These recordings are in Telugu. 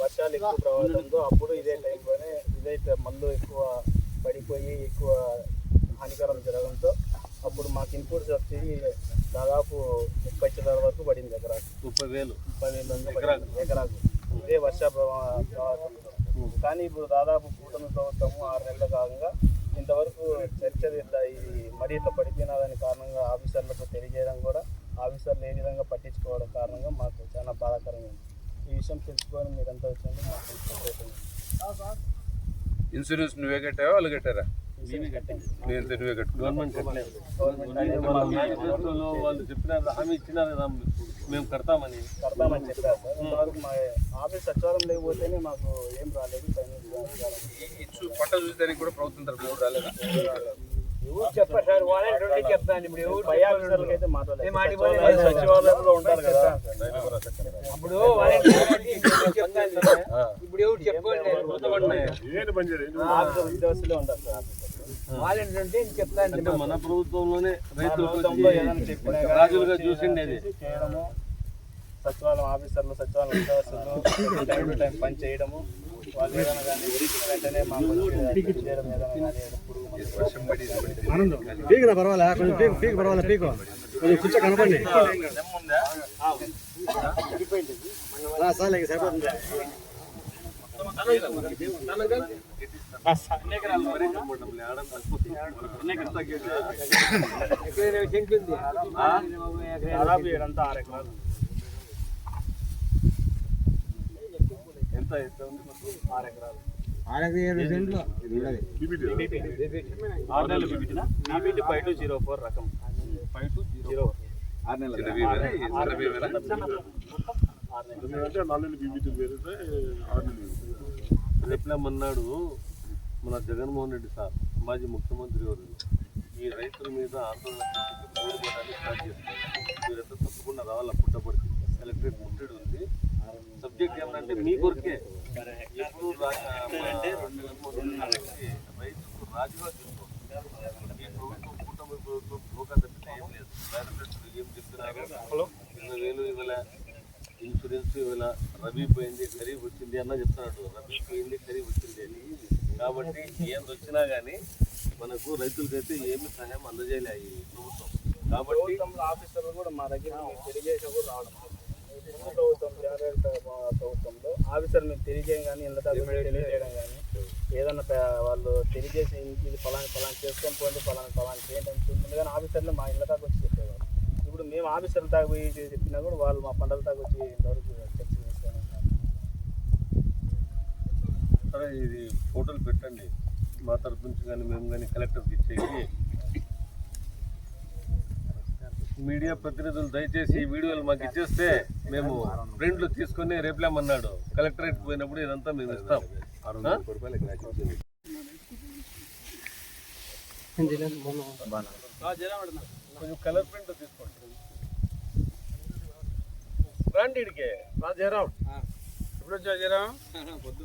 వర్షాలు ఎక్కువ ప్రవాహంతో అప్పుడు ఇదే టైంలోనే ఇదైతే మళ్ళీ ఎక్కువ పడిపోయి ఎక్కువ హానికరం జరగడంతో అప్పుడు మాకు ఇన్పుట్ సబ్సిడీ దాదాపు ముప్పై చిల్లర వరకు పడింది ఎకరాకు. ముప్పై వేలు. ముప్పై వేలు ఎకరాకు. ఇదే వర్ష ప్రవాహంతో కానీ ఇప్పుడు దాదాపు కూటమి ప్రభుత్వము ఆరు నెలల కాలంగా ఇంతవరకు చర్చ ఇట్లా ఇది మరీ ఇట్లా పడిపోయినదని కారణంగా ఆఫీసర్లకు తెలియజేయడం కూడా ఆఫీసర్లు ఏ విధంగా పట్టించుకోవడం కారణంగా మాకు చాలా బాధాకరంగా ఉంది. ఈ విషయం తెలుసుకొని మీరంతా వచ్చింది మాకు. ఇన్సూరెన్స్ నువ్వే కట్టావా వాళ్ళు కట్టారా? గవర్నమెంట్ వాళ్ళు చెప్పినారు హామీ ఇచ్చినారు కదా మేము కడతామని. కడతామని చెప్పారు. ఇంతవరకు మా ఆఫీస్ సచివాలయం లేకపోతేనే మాకు ఏం రాలేదు. ఇచ్చు పంట చూసేదానికి కూడా ప్రభుత్వం తరఫున రాలేదా? ఎవరు చెప్పారు సార్? వాళ్ళే రెండు చెప్తాను ఇప్పుడు ఎవరు పై ఆఫీసర్లకు అయితే మాట్లాడలేదు. సచివాలయంలో ఉంటారు కదా. అప్పుడు ఇప్పుడు ఎవరు చెప్పండి ఉద్యోగస్తులే ఉంటారు సార్. అంటే చెప్తాను అంటే మన ప్రభుత్వంలోనే రైతులకు రాజులుగా చూసిండేది. చేయడము సచివాలయం ఆఫీసర్లు సచివాలయం ఉద్యోగస్తులు టైం టు టైం పని చేయడము వాళ్ళు ఏదైనా కానీ ఇచ్చిన వెంటనే వచ్చి చేయడం ఏదైనా పీకిన పర్వాలే కొంచెం పీక్ పీక్ పర్వాలే పీకు. కొంచెం కూర్చో కనపడి. సార్ ఇక సరిపోతుంది. చెంటుంది దాదాపు ఏడంతా ఆరు ఎకరాలు ఎంత ఎంత ఉంది? ఆరు ఎకరాలు ఆరు నెలలు బీబీటీనా BBT five two zero four రకం ఫైవ్ టూ జీరో చిన్న బీమేనా? ఈ చిన్న బీమేనా? రేపులేమన్నాడు మన జగన్మోహన్ రెడ్డి సార్ మాజీ ముఖ్యమంత్రి గారు ఈ రైతుల మీద ఆందోళన పోరాటాన్ని స్టార్ట్ మీరంతా తప్పకుండా రావాలా? పుట్టబడితే ఎలక్ట్రిక్ ముట్టడి ఉంది. సబ్జెక్ట్ ఏమంటే మీ కొరకే. ఎప్పుడు రైతుకు రాజుగా చూసుకోవాలి ఈ ప్రభుత్వం కూటమి ప్రభుత్వం ధోకా తప్పితే ఏం లేదు. మేనిఫెస్టోలో ఏం చెప్తున్నారు? ఇరవై వేలు ఇవ్వల. ఇన్సూరెన్స్ ఇవ్వల. రబీ పోయింది ఖరీఫ్ వచ్చింది అన్న చెప్తున్నాడు రబీ పోయింది ఖరీఫ్ వచ్చింది అని కాబట్టి ఏం వచ్చినా కానీ మనకు రైతులకైతే ఏమి సహాయం అందజేయలే ప్రభుత్వం. కాబట్టి ఆఫీసర్లు కూడా మా దగ్గర తెలియజేసిన కూడా రావడం ప్రభుత్వం ప్రభుత్వంలో? ఆఫీసర్ మీకు తెలియజేయం కానీ వచ్చి తెలియజేయడం కానీ ఏదన్నా వాళ్ళు తెలియజేసి ఇది ఫలాని ఫలాని చేసుకొని పోండి ఫలాని ఫలాని చేయండి అని ముందుగానే ఆఫీసర్లు మా ఇళ్ళ దాకా వచ్చి చెప్పేవారు ఇప్పుడు మేము ఆఫీసర్ల దాకా పోయి చెప్పినా కూడా వాళ్ళు మా పంటల దాకా వచ్చి ఇంతవరకు సరే ఇది ఫోటోలు పెట్టండి. మా తరపు నుంచి కానీ మేము కానీ కలెక్టర్కి ఇచ్చేసి మీడియా ప్రతినిధులు దయచేసి ఈ వీడియోలు మాకు ఇచ్చేస్తే మేము ప్రింట్లు తీసుకొని రేపులేమన్నాడు కలెక్టరేట్ పోయినప్పుడు ఇదంతా మేము ఇస్తాం. ఆ? కొంచెం కలర్ ప్రింట్ తీసుకోండి. రండి ఇడికే జయరాం ఎప్పుడు వచ్చా జయరాం జయరాం అంటే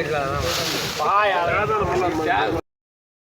ఇట్లా